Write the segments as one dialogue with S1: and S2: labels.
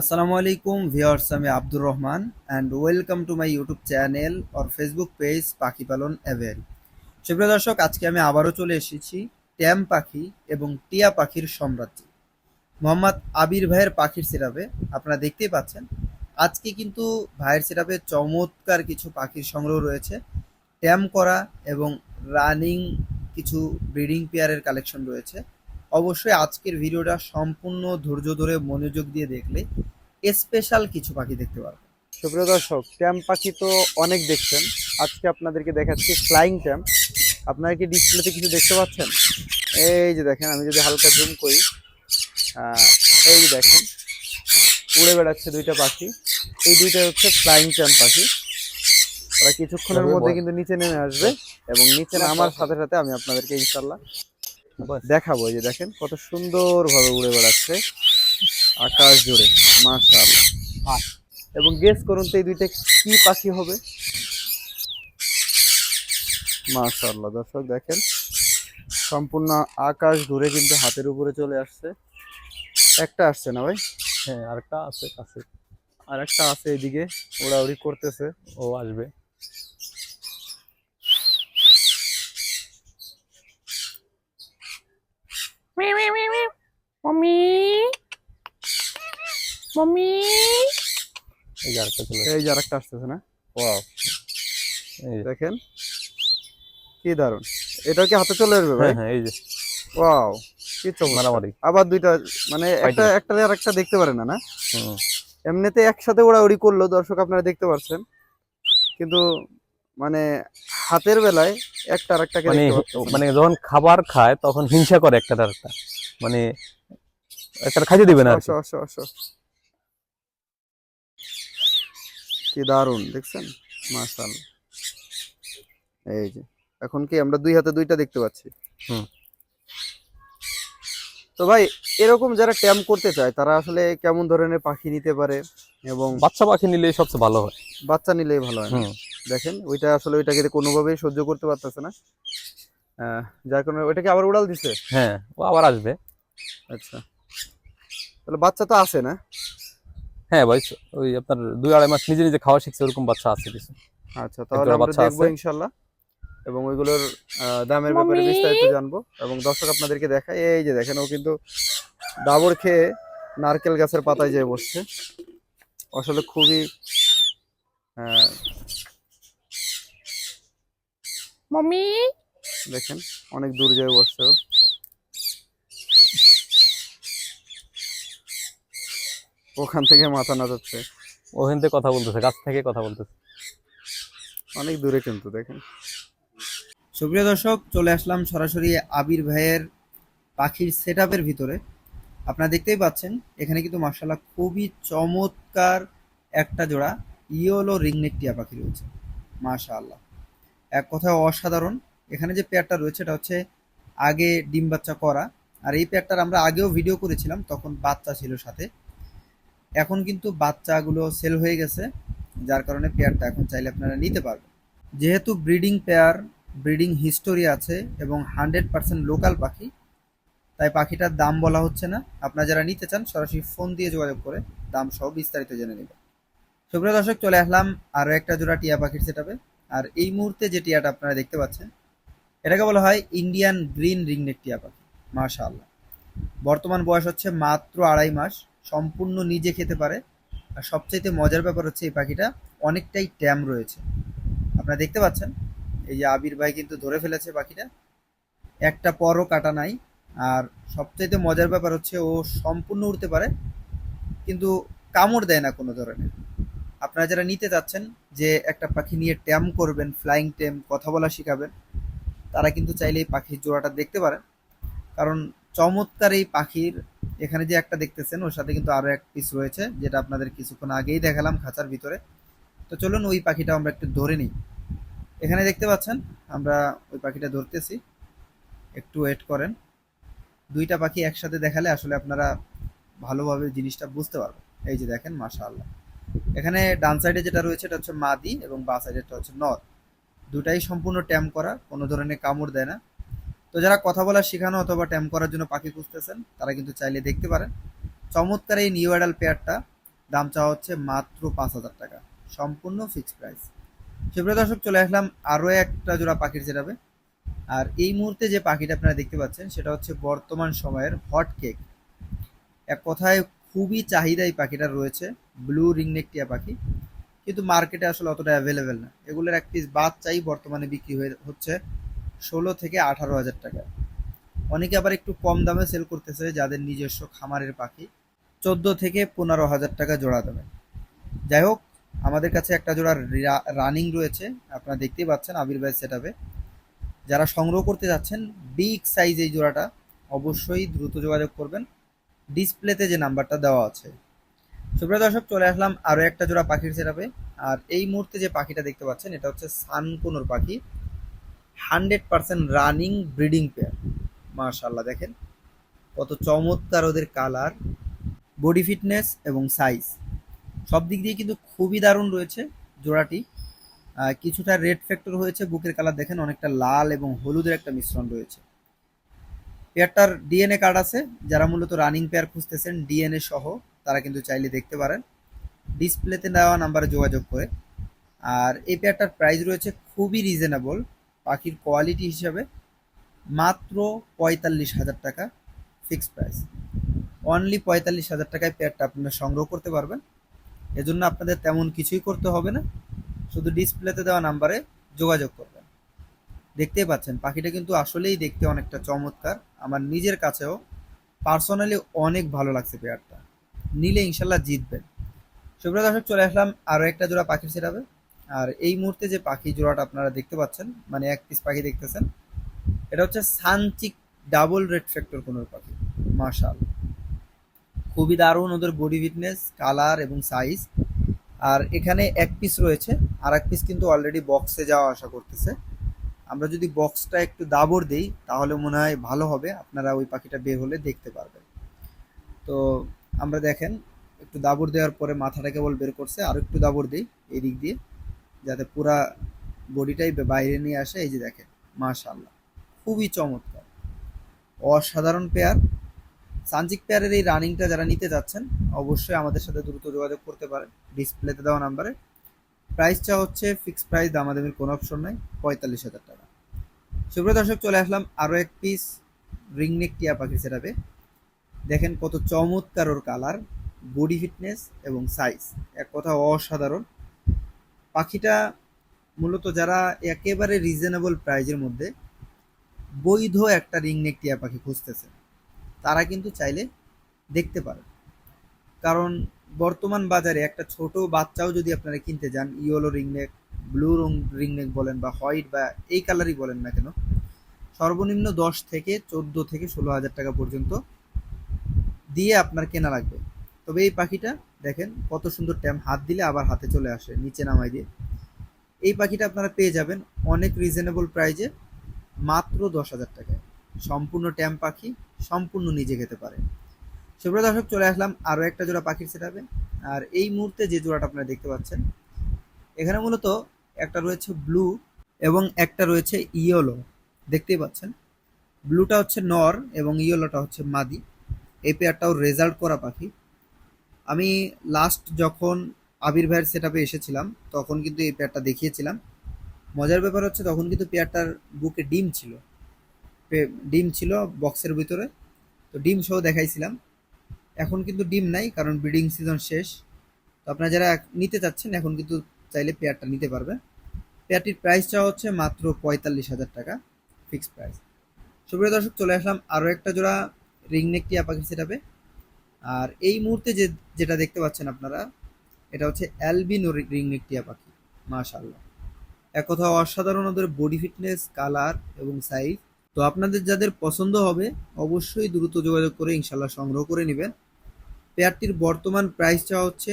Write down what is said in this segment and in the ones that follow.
S1: আসসালামু আলাইকুম ভিউয়ার্স, আমি Abdur Rahman and welcome to my YouTube channel or Facebook page পাখি পালন এভেল সুপ্রিয় দর্শক, আজকে আমি আবারও চলে এসেছি ট্যাম পাখি এবং টিয়া পাখির সাম্রাজ্যে। মোহাম্মদ আবির ভাইয়ের পাখির সিরাপে, আপনারা দেখতেই পাচ্ছেন। আজকে কিন্তু ভাইয়ের সিরাপে চমৎকার কিছু পাখির সংগ্রহ রয়েছে। ট্যাম করা এবং রানিং কিছু ব্রিডিং পেয়ারের কালেকশন রয়েছে। অবশ্যই আজকের ভিডিওটা সম্পূর্ণ ধৈর্য ধরে মনোযোগ দিয়ে দেখলে স্পেশাল কিছু পাখি দেখতে পারবেন।
S2: সুপ্রিয় দর্শক ট্যাম পাখি তো অনেক দেখছেন। আজকে আপনাদেরকে দেখাচ্ছি ফ্লাইং ট্যাম আপনারা কি ডিসপ্লেতে কিছু দেখতে পাচ্ছেন? এই যে দেখেন আমি যদি হালকা জুম করি এই যে দেখেন উড়ে বেড়াচ্ছে দুইটা পাখি। এই দুইটা হচ্ছে ফ্লাইং ট্যাম পাখি। ওরা কিছুক্ষণের মধ্যে কিন্তু নিচে নেমে আসবে এবং নিচে নামার সাথে সাথে আমি আপনাদেরকে ইনশাল্লাহ দেখাবো এই যে দেখেন কত সুন্দরভাবে উড়ে বেড়াচ্ছে। আকাশ জুড়ে মাশাআল্লাহ। এবং গেস করুন তো এই দুইটা কি পাখি হবে? মাশাআল্লাহ দর্শক দেখেন সম্পূর্ণ আকাশ ঘুরে কিন্তু হাতের উপরে চলে আসছে। একটা আসছে না ভাই?
S3: হ্যাঁ আরেকটা আছে কাছে।
S2: আর একটা আছে এইদিকে ওড়াউড়ি করতেছে।
S3: ও আসবে।
S4: মম্মি মম্মি
S3: এই যে আরেকটা চলে
S2: এই যে আরেকটা আসতেছে না?
S3: ওয়াও এই
S2: দেখেন কি দারুণ এটা কি হাতে চলে আসবে ভাই?
S3: হ্যাঁ হ্যাঁ এই যে।
S2: ওয়াও কি চমৎকার আবার দুইটা মানে একটা একটা আর একটা দেখতে পারে না না? এমনিতে একসাথে ওড়াউড়ি করল দর্শক আপনারা দেখতে পাচ্ছেন কিন্তু মানে হাতের বেলায় একটা আর একটাকে
S3: মানে মানে যখন খাবার খায় তখন হিংসা করে একটা একটা। মানে একটা খাইতে দিবে না কি।
S2: আসো আসো আসো। কি দারুণ দেখছেন? মাশাল এই যে এখন কি আমরা দুই হাতে দুইটা দেখতে পাচ্ছি?
S3: হুম।
S2: তো ভাই এরকম যারা ট্যাম করতে চায় তারা আসলে কেমন ধরনের পাখি নিতে পারে? এবং
S3: বাচ্চা পাখি নিলে সবচেয়ে ভালো হয়।
S2: বাচ্চা নিলেই ভালো হয় দেখেন ওইটা আসলে ওইটাকে কোনোভাবেই সহ্য করতে পারতেছে না। যার কারণে ওইটাকে আবার উড়াল দিছে?
S3: হ্যাঁ ও আবার আসবে।
S2: আচ্ছা। তাহলে বাচ্চা তো আছে না?
S3: হ্যাঁ ভাই ওই আপনার দুই আড়াই মাস নিজে নিজে খাওয়া শিখছে ওরকম বাচ্চা আছে কিছু।
S2: আচ্ছা তাহলে আমরা
S3: বাচ্চা
S2: দেখব। ইনশাল্লাহ এবং ওইগুলোর আহ, দামের ব্যাপারে বিস্তারিত জানব। এবং দর্শক আপনাদেরকে দেখায় এই যে দেখেন ও কিন্তু ডাবর খেয়ে নারকেল গাছের পাতায় যেয়ে বসছে। আসলে খুবই
S4: মম্মি
S2: দেখেন অনেক দূর যেয়ে বসছে ওখান থেকে মাথা নাচাচ্ছে
S3: ওখান থেকে কথা বলতেছে গাছ থেকে কথা বলতেছে।
S2: অনেক দূরে কিন্তু দেখেন।
S1: সুপ্রিয় দর্শক চলে আসলাম সরাসরি আবির ভাইয়ের পাখির সেট ভিতরে। আপনারা দেখতেই পাচ্ছেন এখানে কিন্তু মার্শাল্লাহ খুবই চমৎকার একটা জোড়া ইয়োলো রিংনেক টিয়া পাখি রয়েছে। মাশাআল্লাহ। এক কথায় অসাধারণ। এখানে যে পেয়ারটা রয়েছে, এটা হচ্ছে আগে ডিম বাচ্চা করা। আর এই পেয়ারটার আমরা আগেও ভিডিও করেছিলাম, তখন বাচ্চা ছিল সাথে। এখন কিন্তু বাচ্চাগুলো সেল হয়ে গেছে, যার কারণে পেয়ারটা এখন চাইলে আপনারা নিতে পারবেন। যেহেতু ব্রিডিং পেয়ার ব্রিডিং হিস্টোরি আছে এবং হান্ড্রেড পার্সেন্ট লোকাল পাখি, তাই পাখিটার দাম বলা হচ্ছে না। আপনারা যারা নিতে চান, সরাসরি ফোন দিয়ে যোগাযোগ করে দাম সহ বিস্তারিত জেনে নেবেন। সুপ্রিয় দর্শক, চলে আসলাম আরও একটা জোড়া টিয়া পাখির সেটাপে আর এই মুহূর্তে যে টিয়াটা আপনারা দেখতে পাচ্ছেন, এটাকে বলা হয় ইন্ডিয়ান গ্রিন রিংনেক টিয়া পাখি, মাশাআল্লাহ। বর্তমান বয়স হচ্ছে মাত্র আড়াই মাস, সম্পূর্ণ নিজে খেতে পারে। আর সবচাইতে মজার ব্যাপার হচ্ছে এই পাখিটা অনেকটাই ট্যাম রয়েছে। আপনারা দেখতে পাচ্ছেন, এই যে আবির ভাই কিন্তু ধরে ফেলেছে পাখিটা। একটা পরও কাটা নাই। আর সবচাইতে মজার ব্যাপার হচ্ছে ও সম্পূর্ণ উড়তে পারে, কিন্তু কামড় দেয় না কোনো ধরনের। আপনারা যারা নিতে চাচ্ছেন যে একটা পাখি নিয়ে ট্যাম করবেন ফ্লাইং ট্যাম কথা বলা শেখাবেন, তারা কিন্তু চাইলে এই পাখির জোড়াটা দেখতে পারেন। কারণ চমৎকার এই পাখির এখানে যে একটা দেখতেছেন, ওর সাথে কিন্তু আরও এক পিস রয়েছে, যেটা আপনাদের কিছুক্ষণ আগেই দেখালাম খাঁচার ভিতরে। তো চলুন ওই পাখিটা আমরা একটু ধরে নিই। এখানে দেখতে পাচ্ছেন, আমরা ওই পাখিটা ধরতেছি। একটু ওয়েট করেন। দুইটা পাখি একসাথে দেখালে আসলে আপনারা ভালোভাবে জিনিসটা বুঝতে পারবেন। এই যে দেখেন, মাশাআল্লাহ। এখানে ডান সাইডে যেটা রয়েছে, এটা হচ্ছে মাদি এবং বা সাইডেরটা হচ্ছে নর। দুটাই সম্পূর্ণ ট্যাম করা, কোনো ধরনের কামড় দেয় না। তো যারা কথা বলা শেখানো অথবা ট্যাম করার জন্য পাখি খুঁজতেছেন, তারা কিন্তু চাইলে দেখতে পারেন। চমৎকার এই নিউ অ্যাডাল পেয়ারটা দাম চাওয়া হচ্ছে মাত্র পাঁচ হাজার টাকা। সম্পূর্ণ ফিক্সড প্রাইস সুপ্রিয় দর্শক, চলে আসলাম আরও একটা জোড়া পাখির সেটাবে আর এই মুহূর্তে যে পাখিটা আপনারা দেখতে পাচ্ছেন, সেটা হচ্ছে বর্তমান সময়ের হট কেক এক কথায় খুবই চাহিদা এই পাখিটার রয়েছে। ব্লু রিংনেক টিয়া পাখি। কিন্তু মার্কেটে আসলে অতটা অ্যাভেলেবেল না। এগুলোর এক পিস বাচ্চাই বর্তমানে বিক্রি হয়ে হচ্ছে ষোলো থেকে আঠারো হাজার টাকা। অনেকে আবার একটু কম দামে সেল করতেছে যাদের নিজস্ব খামারের পাখি। চোদ্দ থেকে পনেরো হাজার টাকা জোড়া দেবে যাই হোক, আমাদের কাছে একটা জোড়া রানিং রয়েছে। আপনারা দেখতেই পাচ্ছেন আবির ভাই সেটাবে যারা সংগ্রহ করতে যাচ্ছেন বিগ সাইজ এই জোড়াটা অবশ্যই দ্রুত যোগাযোগ করবেন। ডিসপ্লেতে যে নাম্বারটা দেওয়া আছে। সুপ্রিয় দর্শক, চলে আসলাম আরও একটা জোড়া পাখির সেটাবে আর এই মুহূর্তে যে পাখিটা দেখতে পাচ্ছেন, এটা হচ্ছে সানকুনোর পাখি। Hundred percent running breeding pair. মার্শাল্লাহ দেখেন। কত চমৎকার ওদের কালার, বডি ফিটনেস এবং সাইজ। সব দিক দিয়ে কিন্তু খুবই দারুণ রয়েছে জোড়াটি। কিছুটা রেড ফ্যাক্টর হয়েছে, বুকের কালার দেখেন, অনেকটা লাল এবং হলুদের একটা মিশ্রণ রয়েছে। পেয়ারটার ডিএনএ কার্ড আছে, যারা মূলত রানিং পেয়ার খুঁজতেছেন ডিএনএ সহ তারা কিন্তু চাইলে দেখতে পারেন। ডিসপ্লেতে দেওয়া নাম্বারে যোগাযোগ করে। আর এই পেয়ারটার প্রাইস রয়েছে খুবই রিজনেবল পাখির কোয়ালিটি হিসাবে মাত্র পঁয়তাল্লিশ হাজার টাকা ফিক্সড প্রাইস অনলি পঁয়তাল্লিশ হাজার টাকায় পেয়ারটা আপনারা সংগ্রহ করতে পারবেন। এজন্য আপনাদের তেমন কিছুই করতে হবে না। শুধু ডিসপ্লেতে দেওয়া নাম্বারে যোগাযোগ করবেন দেখতেই পাচ্ছেন। পাখিটা কিন্তু আসলেই দেখতে অনেকটা চমৎকার। আমার নিজের কাছেও পার্সোনালি অনেক ভালো লাগছে পেয়ারটা। নিলে ইনশাল্লাহ জিতবেন। সুপ্রিয় দর্শক, চলে আসলাম আরও একটা জোড়া পাখির সেটাবে আর এই মুহূর্তে যে পাখি জোড়াটা আপনারা দেখতে পাচ্ছেন মানে এক পিস পাখি দেখতেছেন, এটা হচ্ছে সানচিক ডাবল রেড ফ্যাক্টর কোনো পাখি। মার্শাল খুবই দারুণ ওদের বডি ফিটনেস কালার এবং সাইজ আর এখানে এক পিস রয়েছে আর এক পিস কিন্তু অলরেডি বক্সে যাওয়া আশা করতেছে। আমরা যদি বক্সটা একটু দাবর দিই, তাহলে মনে হয় ভালো হবে। আপনারা ওই পাখিটা বের হলে দেখতে পারবেন। তো আমরা দেখেন, একটু দাবর দেওয়ার পরে মাথাটা কেবল বের করছে। আর একটু দাবর দিই এই দিক দিয়ে, যাতে পুরা বডিটাই বাইরে নিয়ে আসে। এই যে দেখেন মাশাল্লাহ খুবই চমৎকার। অসাধারণ পেয়ার সানজিক পেয়ারের এই রানিংটা যারা নিতে যাচ্ছেন, অবশ্যই আমাদের সাথে দ্রুত যোগাযোগ করতে পারেন। ডিসপ্লেতে দেওয়া নাম্বারে প্রাইসটা হচ্ছে ফিক্সড প্রাইস দামাদামির কোনো অপশন নাই। পঁয়তাল্লিশ হাজার টাকা। সুপ্রিয় দর্শক, চলে আসলাম আরও এক পিস রিংনেক টিয়া পাখি সেটাবে দেখেন কত চমৎকার ওর কালার বডি ফিটনেস এবং সাইজ এক কথা অসাধারণ। পাখিটা মূলত যারা একেবারে রিজনেবল প্রাইজের মধ্যে বৈধ একটা রিংনেক টিয়া পাখি খুঁজতেছে, তারা কিন্তু চাইলে দেখতে পারে। কারণ বর্তমান বাজারে একটা ছোট বাচ্চাও যদি আপনারা কিনতে যান, ইয়েলো রিংনেক ব্লু রং রিংনেক বলেন বা হোয়াইট বা এই কালারই বলেন না কেন, সর্বনিম্ন দশ থেকে চোদ্দ থেকে ষোলো হাজার টাকা পর্যন্ত দিয়ে আপনার কেনা লাগবে। তবে এই পাখিটা দেখেন কত সুন্দর ট্যাম, হাত দিলে আবার হাতে চলে আসে, নিচে নামাই দিয়ে। এই পাখিটা আপনারা পেয়ে যাবেন অনেক রিজনেবল প্রাইজে মাত্র দশ হাজার টাকায়। সম্পূর্ণ ট্যাম পাখি সম্পূর্ণ নিজে খেতে পারে। সুপ্রিয় দর্শক, চলে আসলাম আরও একটা জোড়া পাখির সেটাবে আর এই মুহূর্তে যে জোড়াটা আপনারা দেখতে পাচ্ছেন, এখানে মূলত একটা রয়েছে ব্লু এবং একটা রয়েছে ইয়েলো দেখতেই পাচ্ছেন ব্লুটা হচ্ছে নর এবং ইয়েলোটা হচ্ছে মাদি। এই পেয়ারটাও রেজাল্ট করা পাখি। আমি লাস্ট যখন আবির ভাইয়ের সেট এসেছিলাম, তখন কিন্তু এই পেয়ারটা দেখিয়েছিলাম। মজার ব্যাপার হচ্ছে তখন কিন্তু পেয়ারটার বুকে ডিম ছিল। ডিম ছিল বক্সের ভিতরে। তো ডিম সহ দেখাইছিলাম। এখন কিন্তু ডিম নাই, কারণ ব্রিডিং সিজন শেষ। তো আপনারা যারা নিতে চাচ্ছেন, এখন কিন্তু চাইলে পেয়ারটা নিতে পারবেন। পেয়ারটির প্রাইসটা হচ্ছে মাত্র পঁয়তাল্লিশ হাজার টাকা ফিক্সড প্রাইস সুপ্রিয় দর্শক, চলে আসলাম আরও একটা জোড়া রিংনেক টিয়া পাখি সেটাবে আর এই মুহূর্তে যে, যেটা দেখতে পাচ্ছেন আপনারা, এটা হচ্ছে অ্যালবিনো রিংনেক টিয়া পাখি মাশাআল্লাহ। এক কথা অসাধারণ ওদের বডি ফিটনেস কালার এবং সাইজ তো আপনাদের যাদের পছন্দ হবে, অবশ্যই দ্রুত যোগাযোগ করে ইনশাল্লাহ সংগ্রহ করে নেবেন। পেয়ারটির বর্তমান প্রাইস চাওয়া হচ্ছে,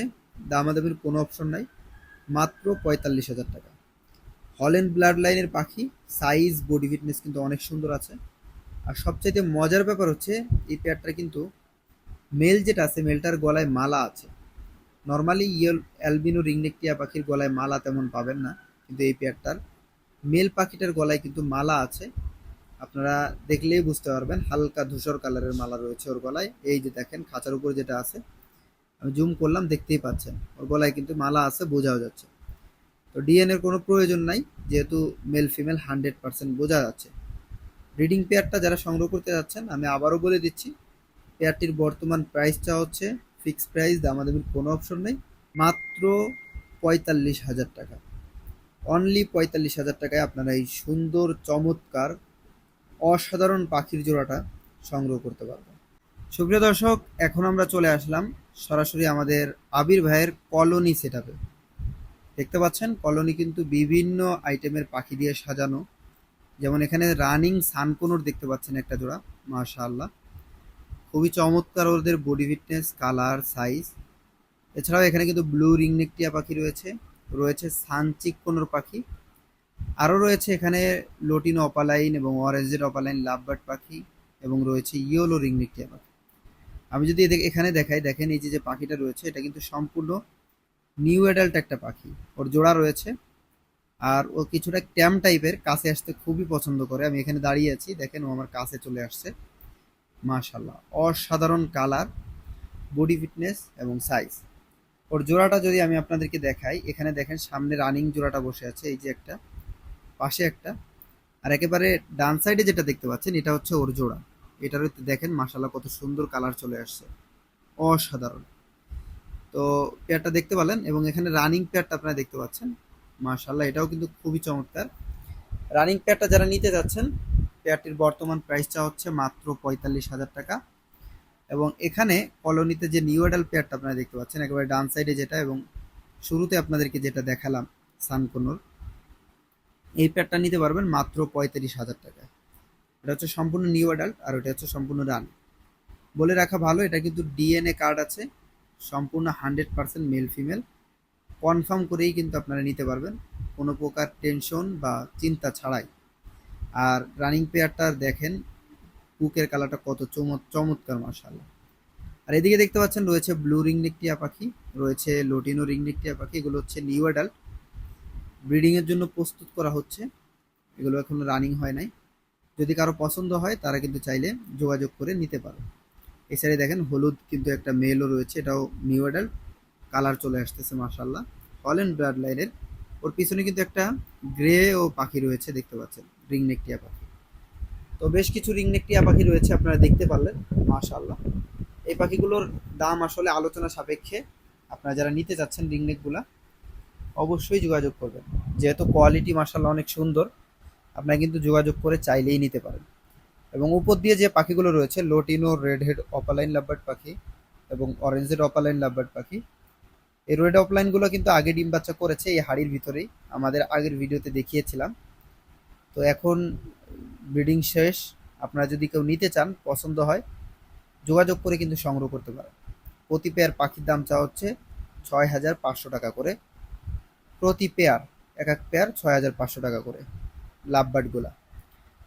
S1: দামাদামির কোনো অপশন নাই, মাত্র পঁয়তাল্লিশ হাজার টাকা। হল্যান্ড ব্লাড লাইনের পাখি সাইজ বডি ফিটনেস কিন্তু অনেক সুন্দর আছে। আর সবচাইতে মজার ব্যাপার হচ্ছে, এই পেয়ারটা কিন্তু মেল যেটা আছে মেলটার গলায় মালা আছে। নর্মালি ইয়েল অ্যালবিনো রিংনেক টিয়া পাখির গলায় মালা তেমন পাবেন না, কিন্তু এই পেয়ারটার মেল পাখিটার গলায় কিন্তু মালা আছে। আপনারা দেখলেই বুঝতে পারবেন, হালকা ধূসর কালারের মালা রয়েছে ওর গলায়। এই যে দেখেন, খাঁচার উপর যেটা আছে, আমি জুম করলাম, দেখতেই পাচ্ছেন। ওর গলায় কিন্তু মালা আছে, বোঝাও যাচ্ছে। তো ডিএনএ এর কোনো প্রয়োজন নাই, যেহেতু মেল ফিমেল হান্ড্রেড পার্সেন্ট বোঝা যাচ্ছে। ব্রিডিং পেয়ারটা যারা সংগ্রহ করতে যাচ্ছেন, আমি আবারও বলে দিচ্ছি পেয়ারটির বর্তমান প্রাইসটা হচ্ছে ফিক্স প্রাইস দামাদামির কোনো অপশন নেই। মাত্র পঁয়তাল্লিশ হাজার টাকা। অনলি পঁয়তাল্লিশ হাজার টাকায় আপনারা এই সুন্দর, চমৎকার অসাধারণ পাখির জোড়াটা সংগ্রহ করতে পারবেন সুপ্রিয় দর্শক, এখন আমরা চলে আসলাম সরাসরি আমাদের আবির ভাইয়ের কলোনি সেট দেখতে পাচ্ছেন, কলোনি কিন্তু বিভিন্ন আইটেমের পাখি দিয়ে সাজানো। যেমন এখানে রানিং সানকোনোর দেখতে পাচ্ছেন একটা জোড়া, মাশাআল্লাহ। খুবই চমৎকার ওদের বডি ফিটনেস কালার সাইজ এছাড়াও এখানে কিন্তু ব্লু রিংনেক টিয়া পাখি রয়েছে। রয়েছে সানচিক কোনোর পাখি আরও রয়েছে এখানে লোটিন অপালাইন এবং অরেঞ্জের অপালাইন, লাভবার্ড পাখি এবং রয়েছে ইয়োলো রিংনেক টিয়া পাখি। আমি যদি এখানে দেখাই, দেখেন এই যে পাখিটা রয়েছে, এটা কিন্তু সম্পূর্ণ নিউ অ্যাডাল্ট একটা পাখি। ওর জোড়া রয়েছে আর ও কিছুটা ট্যাম টাইপের, কাছে আসতে খুবই পছন্দ করে। আমি এখানে দাঁড়িয়ে আছি, দেখেন ও আমার কাছে চলে আসছে। মাশাল্লাহ অসাধারণ কালার, বডি ফিটনেস এবং সাইজ। ওর জোড়াটা যদি আমি আপনাদেরকে দেখাই, এখানে দেখেন সামনে রানিং জোড়াটা বসে আছে, এই যে একটা। পাশে একটা। আর একেবারে ডান সাইডে যেটা দেখতে পাচ্ছেন, এটা হচ্ছে ওর জোড়া। এটার দেখেন মাশাল্লাহ কত সুন্দর কালার চলে আসছে। অসাধারণ। তো পেয়ারটা দেখতে পেলেন এবং এখানে রানিং পেয়ারটা আপনারা দেখতে পাচ্ছেন। মাশাল্লাহ এটাও কিন্তু খুবই চমৎকার। রানিং পেয়ারটা যারা নিতে যাচ্ছেন, পেয়ারটির বর্তমান প্রাইসটা হচ্ছে মাত্র পঁয়তাল্লিশ হাজার টাকা। এবং এখানে কলোনিতে যে নিউ অ্যাডাল পেয়ারটা আপনারা দেখতে পাচ্ছেন, একেবারে ডান সাইডে যেটা এবং শুরুতে আপনাদেরকে যেটা দেখালাম, সানকোনোর। এই পেয়ারটা নিতে পারবেন মাত্র পঁয়ত্রিশ হাজার টাকা। এটা হচ্ছে সম্পূর্ণ নিউ অ্যাডাল্ট আর ওটা হচ্ছে সম্পূর্ণ রান বলে রাখা ভালো, এটা কিন্তু ডিএনএ কার্ড আছে, সম্পূর্ণ hundred percent male female confirm করেই কিন্তু আপনারা নিতে পারবেন, কোনো প্রকার টেনশন বা চিন্তা ছাড়াই। আর রানিং পেয়ারটা দেখেন বুকের কালারটা কত চমৎ, চমৎকার, মাশাআল্লাহ। আর এদিকে দেখতে পাচ্ছেন রয়েছে ব্লু রিংনেক টিয়া পাখি, রয়েছে লোটিনো রিংনেক টিয়া পাখি, এগুলো হচ্ছে নিউ অ্যাডাল্ট ব্রিডিংয়ের জন্য প্রস্তুত করা হচ্ছে। এগুলো এখনও রানিং হয় নাই। যদি কারও পছন্দ হয়, তারা কিন্তু চাইলে যোগাযোগ করে নিতে পারে। এছাড়া দেখেন, হলুদ কিন্তু একটা মেলও রয়েছে, এটাও নিউ অ্যাডাল্ট কালার চলে আসতেছে মাশাল্লাহ হল্যান্ড ব্লাড লাইনের ওর পিছনে কিন্তু একটা গ্রে ও পাখি রয়েছে, দেখতে পাচ্ছেন রিংনেক টিয়া পাখি। তো বেশ কিছু রিংনেক টিয়া পাখি রয়েছে, আপনারা দেখতে পারলেন মাশাল্লাহ এই পাখিগুলোর দাম আসলে আলোচনা সাপেক্ষে, আপনারা যারা নিতে চাচ্ছেন রিংনেকগুলা অবশ্যই যোগাযোগ করবেন। যেহেতু কোয়ালিটি মাশাল্লাহ অনেক সুন্দর, আপনারা কিন্তু যোগাযোগ করে চাইলেই নিতে পারেন। এবং উপর দিয়ে যে পাখিগুলো রয়েছে lutino red head opaline lovebird পাখি এবং অরেঞ্জের অপালাইন লাভবার্ড পাখি, এই রেড অপলাইনগুলো কিন্তু আগে ডিম বাচ্চা করেছে এই হাড়ির ভিতরেই। আমাদের আগের ভিডিওতে দেখিয়েছিলাম। তো এখন ব্রিডিং শেষ। আপনারা যদি কেউ নিতে চান, পছন্দ হয়, যোগাযোগ করে কিন্তু সংগ্রহ করতে পারেন। প্রতি পেয়ার পাখির দাম চা হচ্ছে ছয় হাজার পাঁচশো টাকা করে। প্রতি পেয়ার, এক এক পেয়ার ছয় হাজার পাঁচশো টাকা করে লাভবার্ডগুলা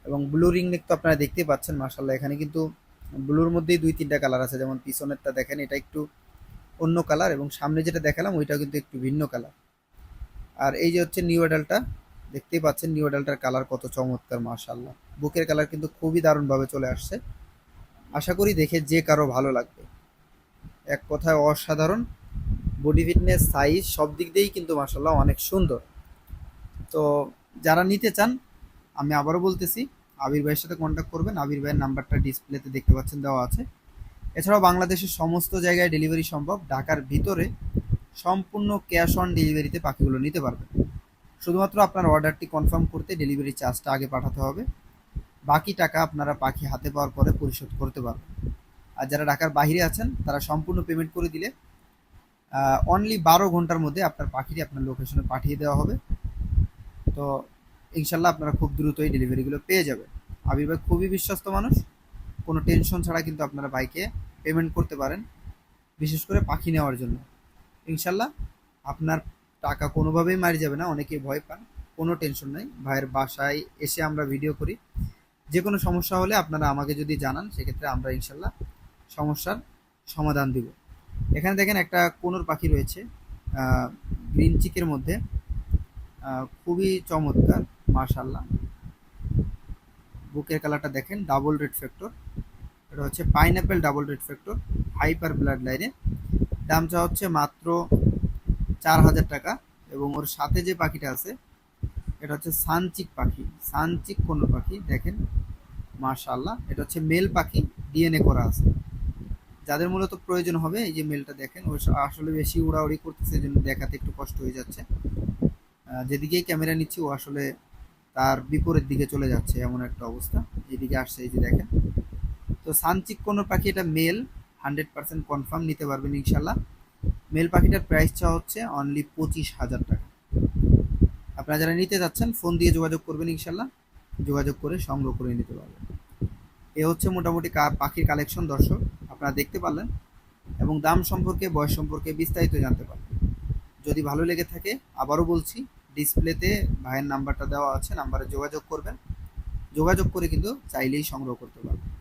S1: এবং ব্লু রিং নেক তো আপনারা দেখতেই পাচ্ছেন মার্শাল্লাহ এখানে কিন্তু ব্লুর মধ্যেই দুই তিনটা কালার আছে। যেমন পিছনেরটা দেখেন, এটা একটু অন্য কালার এবং সামনে যেটা দেখালাম, ওইটাও কিন্তু একটু ভিন্ন কালার আর এই যে হচ্ছে নিউ অ্যাডালটা দেখতেই পাচ্ছেন নিউ অ্যাডালটার কালার কত চমৎকার মার্শাল্লাহ বুকের কালার কিন্তু খুবই দারুণভাবে চলে আসছে। আশা করি দেখে যে কারও ভালো লাগবে। এক কথায় অসাধারণ। বডি ফিটনেস সাইজ সব দিক দিয়েই কিন্তু মাশাল্লাহ অনেক সুন্দর। তো যারা নিতে চান, আমি আবারও বলতেছি, আবির ভাইয়ের সাথে কন্ট্যাক্ট করবেন। আবির ভাইয়ের নাম্বারটা ডিসপ্লেতে দেখতে পাচ্ছেন, দেওয়া আছে। এছাড়াও বাংলাদেশের সমস্ত জায়গায় ডেলিভারি সম্ভব। ঢাকার ভিতরে সম্পূর্ণ ক্যাশ অন ডেলিভারিতে পাখিগুলো নিতে পারবেন। শুধুমাত্র আপনার অর্ডারটি কনফার্ম করতে ডেলিভারি চার্জটা আগে পাঠাতে হবে। বাকি টাকা আপনারা পাখি হাতে পাওয়ার পরে পরিশোধ করতে পারবেন। আর যারা ঢাকার বাইরে আছেন, তারা সম্পূর্ণ পেমেন্ট করে দিলে অনলি বারো ঘণ্টার মধ্যে আপনার পাখিটি আপনার লোকেশনে পাঠিয়ে দেওয়া হবে। তো ইনশাল্লাহ আপনারা খুব দ্রুতই ডেলিভারিগুলো পেয়ে যাবেন। আবির ভাই খুবই বিশ্বস্ত মানুষ। কোনো টেনশন ছাড়া কিন্তু আপনারা বাইকে পেমেন্ট করতে পারেন, বিশেষ করে পাখি নেওয়ার জন্য। ইনশাল্লাহ আপনার টাকা কোনোভাবেই মারি যাবে না, অনেকেই ভয় পান। কোনো টেনশন নাই। ভাইয়ের বাসায় এসে আমরা ভিডিও করি। যে কোনো সমস্যা হলে আপনারা আমাকে যদি জানান, সেক্ষেত্রে আমরা ইনশাল্লাহ সমস্যার সমাধান দিব। এখানে দেখেন একটা কোনোর পাখি রয়েছে গ্রিন চিকের মধ্যে। খুবই চমৎকার মার্শাল্লাহ বুকের কালারটা দেখেন ডাবল রেড ফ্যাক্টর এটা হচ্ছে pineapple double red factor hyper blood লাইনে দামটা হচ্ছে মাত্র চার হাজার টাকা এবং ওর সাথে যে পাখিটা আছে, এটা হচ্ছে সানচিক পাখি। সানচিক কোনো পাখি, দেখেন, মাশাআল্লাহ। এটা হচ্ছে মেল পাখি ডিএনএ করা আছে। যাদের মূলত প্রয়োজন হবে, এই যে মেলটা দেখেন ও আসলে বেশি উড়াউড়ি করতেছে জন্য দেখাতে একটু কষ্ট হয়ে যাচ্ছে। যেদিকেই ক্যামেরা নিচ্ছি, ও আসলে তার বিপরীত দিকে চলে যাচ্ছে, এমন একটা অবস্থা। এদিকে আসছে, এই যে দেখেন। তো সানচিক কোনো পাখি এটা মেল হান্ড্রেড পার্সেন্ট কনফার্ম নিতে পারবেন ইনশাল্লাহ মেল পাখিটার প্রাইসটা হচ্ছে অনলি পঁচিশ হাজার টাকা। আপনারা যারা নিতে যাচ্ছেন ফোন দিয়ে যোগাযোগ করবেন ইনশাল্লাহ যোগাযোগ করে সংগ্রহ করে নিতে পারবেন। এ হচ্ছে মোটামুটি পাখির কালেকশন দর্শক। আপনারা দেখতে পারলেন এবং দাম সম্পর্কে, বয়স সম্পর্কে বিস্তারিত জানতে পারলেন। যদি ভালো লেগে থাকে, আবারও বলছি, ডিসপ্লেতে ভাইয়ের নাম্বারটা দেওয়া আছে, নাম্বারে যোগাযোগ করবেন। যোগাযোগ করে কিন্তু চাইলেই সংগ্রহ করতে পারবেন।